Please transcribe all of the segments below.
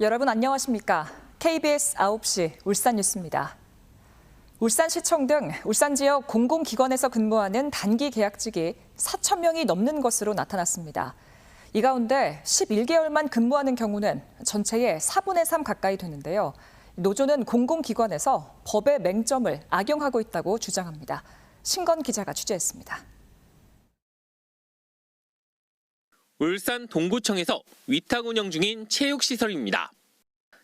여러분 안녕하십니까? KBS 9시 울산 뉴스입니다. 울산시청 등 울산 지역 공공기관에서 근무하는 단기 계약직이 4천 명이 넘는 것으로 나타났습니다. 이 가운데 11개월만 근무하는 경우는 전체의 4분의 3 가까이 되는데요. 노조는 공공기관에서 법의 맹점을 악용하고 있다고 주장합니다. 신건 기자가 취재했습니다. 울산 동구청에서 위탁 운영 중인 체육시설입니다.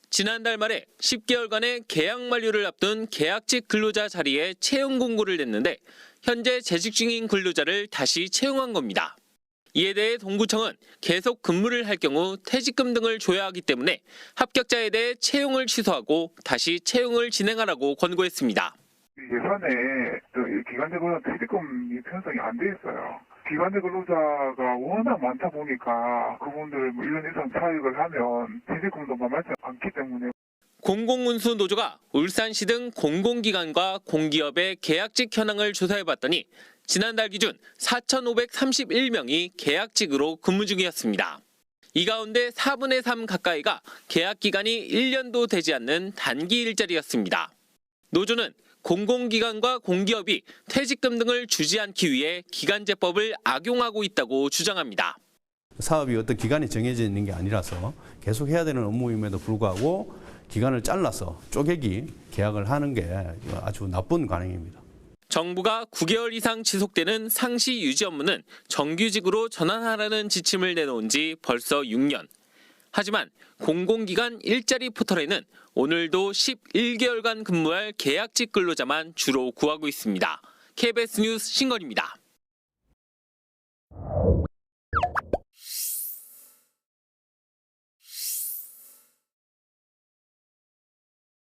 지난달 말에 10개월간의 계약 만료를 앞둔 계약직 근로자 자리에 채용 공고를 냈는데 현재 재직 중인 근로자를 다시 채용한 겁니다. 이에 대해 동구청은 계속 근무를 할 경우 퇴직금 등을 줘야 하기 때문에 합격자에 대해 채용을 취소하고 다시 채용을 진행하라고 권고했습니다. 예산에 그 기간제 근로자 퇴직금이 편성이 안 돼 있어요. 기간제 근로자가 워낙 많다 보니까 그분들 뭐 1년 이상 사역을 하면 퇴직금도 만만치 않기 때문에 공공운수 노조가 울산시 등 공공기관과 공기업의 계약직 현황을 조사해봤더니 지난달 기준 4,531명이 계약직으로 근무 중이었습니다. 이 가운데 4분의 3 가까이가 계약 기간이 1년도 되지 않는 단기 일자리였습니다. 노조는 공공기관과 공기업이 퇴직금 등을 주지 않기 위해 기간제법을 악용하고 있다고 주장합니다. 사업이 어떤 기간이 정해져 있는 게 아니라서 계속 해야 되는 업무임에도 불구하고 기간을 잘라서 쪼개기 계약을 하는 게 아주 나쁜 관행입니다. 정부가 9개월 이상 지속되는 상시 유지 업무는 정규직으로 전환하라는 지침을 내놓은 지 벌써 6년. 하지만 공공기관 일자리 포털에는 오늘도 11개월간 근무할 계약직 근로자만 주로 구하고 있습니다. KBS 뉴스 신건입니다.